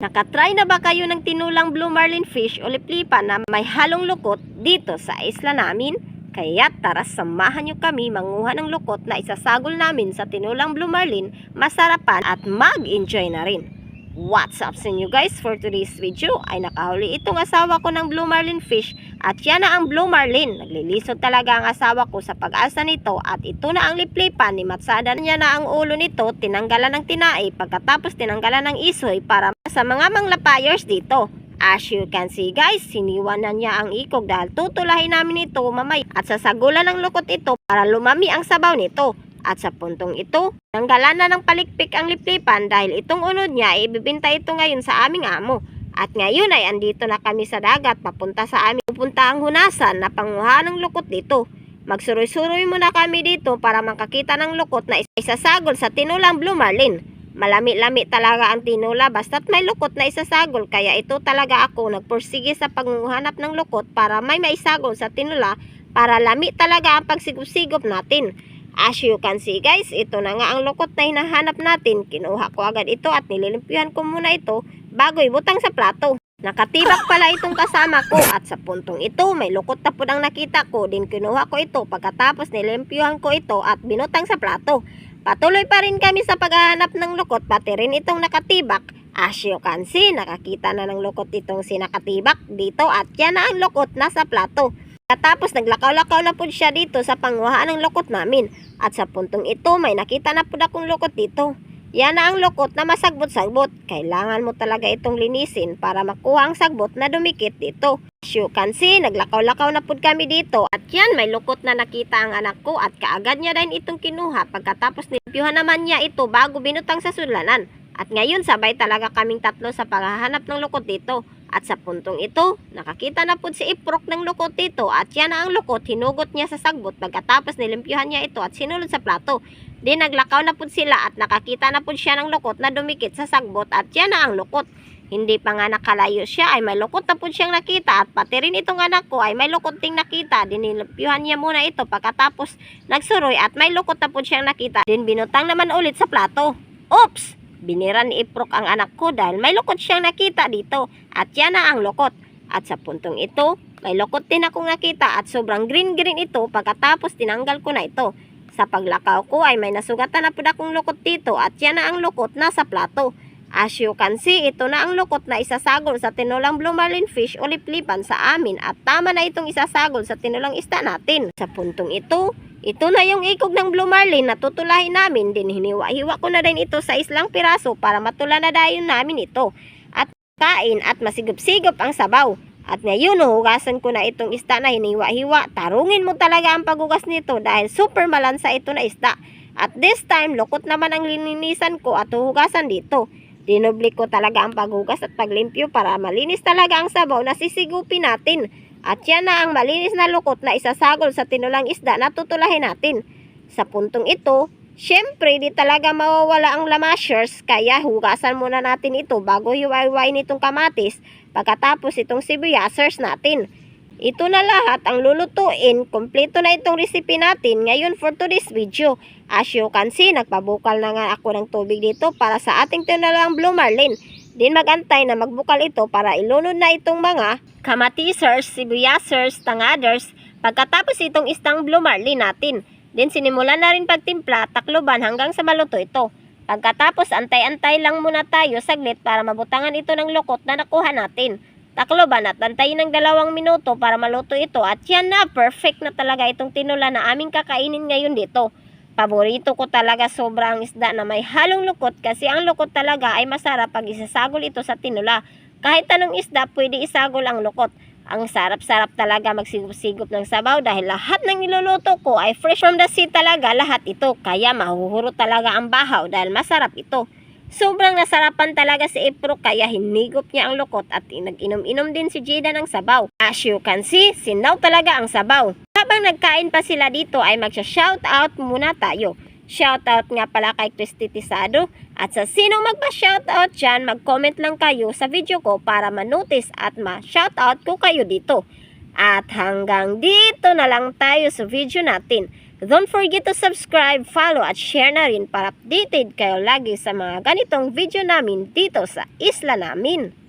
Nakatry na ba kayo ng tinulang blue marlin fish o liplipan na may halong lukot dito sa isla namin? Kaya tara samahan nyo kami manguha ng lukot na isasagol namin sa tinulang blue marlin, masarapan at mag-enjoy na rin. What's up sa inyo guys? For today's video ay nakahuli itong asawa ko ng blue marlin fish at yan na ang blue marlin. Naglilisod talaga ang asawa ko sa pag-asa nito at ito na ang liplipan ni Matsada niya na ang ulo nito tinanggalan ng tinai pagkatapos tinanggalan ng isoy para sa mga manglapayers dito. As you can see guys, siniwan na niya ang ikog dahil tutulahin namin ito mamaya at sasagulan ng lukot ito para lumami ang sabaw nito. At sa puntong ito, tanggalan na ng palikpik ang liplipan dahil itong unod niya ay ibibinta ito ngayon sa aming amo. At ngayon ay andito na kami sa dagat papunta sa aming pupunta ang hunasan na panguha ng lukot dito. Magsuroy-suroy muna kami dito para makakita ng lukot na isasagol sa tinulang blue marlin. Malami-lami talaga ang tinula basta't may lukot na isasagol kaya ito talaga ako nagpursige sa paghuhanap ng lukot para may maisagol sa tinula para lami talaga ang pagsigop-sigop natin. As you can see guys, ito na nga ang lukot na hinahanap natin. Kinuha ko agad ito at nililimpyuhan ko muna ito bago ibutang sa plato. Nakatibak pala itong kasama ko at sa puntong ito may lukot na po ang nakita ko din kinuha ko ito pagkatapos nilimpyuhan ko ito at binutang sa plato. Patuloy pa rin kami sa paghahanap ng lukot pati rin itong nakatibak. As you can see, nakakita na ng lukot itong sinakatibak dito at yan na ang lukot nasa plato. Katapos naglakaw-lakaw na po siya dito sa panguhaan ng lukot namin. At sa puntong ito may nakita na po akong lukot dito. Yan na ang lukot na masagbot-sagbot. Kailangan mo talaga itong linisin para makuha ang sagbot na dumikit dito. As you can see, naglakaw-lakaw na po kami dito. At yan, may lukot na nakita ang anak ko at kaagad niya din itong kinuha. Pagkatapos nilipyuhan naman niya ito bago binutang sa sulanan. At ngayon, sabay talaga kaming tatlo sa paghahanap ng lukot dito. At sa puntong ito, nakakita na po si Iprok ng lukot dito at yan na ang lukot, hinugot niya sa sagbot pagkatapos nilimpyuhan niya ito at sinulod sa plato. Di naglakaw na po sila at nakakita na po siya ng lukot na dumikit sa sagbot at yan na ang lukot. Hindi pa nga nakalayo siya ay may lukot na po siyang nakita at pati rin itong anak ko ay may lukot ding nakita. Dinilimpyuhan niya muna ito pagkatapos nagsuroy at may lukot na po siyang nakita. Din binutang naman ulit sa plato. Oops! Binira ni Iprok ang anak ko dahil may lukot siyang nakita dito at yan na ang lukot. At sa puntong ito, may lukot din akong nakita at sobrang green-green ito pagkatapos tinanggal ko na ito. Sa paglakaw ko ay may nasugatan na po akong lukot dito at yan na ang lukot nasa plato. As you can see, ito na ang lukot na isasagol sa tinulang blue marlin fish o liplipan sa amin at tama na itong isasagol sa tinulang isda natin. Sa puntong ito, ito na yung ikog ng blue marlin na tutulahin namin. Din hiniwa-hiwa ko na rin ito sa islang piraso para matula na dayon namin ito. At kain at masigop-sigop ang sabaw. At ngayon, hugasan ko na itong isda na hiniwa-hiwa. Tarungin mo talaga ang paghugas nito dahil super malansa ito na isda. At this time, lukot naman ang lininisan ko at huhugasan dito. Dinublik ko talaga ang paghugas at paglimpyo para malinis talaga ang sabaw na sisigupin natin. At yan na ang malinis na lukot na isasagol sa tinulang isda na tutulahin natin. Sa puntong ito, syempre di talaga mawawala ang lamashers kaya hugasan muna natin ito bago hiwa-hiwain itong kamatis pagkatapos itong sibuyasers natin. Ito na lahat ang lulutuin. Kompleto na itong recipe natin ngayon for today's video. As you can see, nagpabukal na nga ako ng tubig dito para sa ating tinulang blue marlin. Din magantay na magbukal ito para ilunod na itong mga kamatisers, sibuyasers, tangaders. Pagkatapos itong istang blue marlin natin. Din sinimulan na rin pagtimpla, takloban hanggang sa maluto ito. Pagkatapos antay-antay lang muna tayo saglit para mabutangan ito ng lukot na nakuha natin. Takloban at antayin ng dalawang minuto para maluto ito at yan na perfect na talaga itong tinula na aming kakainin ngayon dito. Paborito ko talaga sobra ang isda na may halong lukot kasi ang lukot talaga ay masarap pag isasagol ito sa tinula. Kahit anong isda pwede isagol ang lukot. Ang sarap-sarap talaga magsigop-sigop ng sabaw dahil lahat ng niluluto ko ay fresh from the sea talaga lahat ito. Kaya mahuhuro talaga ang bahaw dahil masarap ito. Sobrang nasarapan talaga si Ipro kaya hinigop niya ang lukot at nag-inom-inom din si Jada ng sabaw. As you can see, sinaw talaga ang sabaw. Habang nagkain pa sila dito ay magsha-shoutout muna tayo. Shoutout nga pala kay Christy Tisado at sa sinong magpa-shoutout dyan, mag-comment lang kayo sa video ko para ma-notice at ma-shoutout ko kayo dito. At hanggang dito na lang tayo sa video natin. Don't forget to subscribe, follow at share na rin para updated kayo lagi sa mga ganitong video namin dito sa isla namin.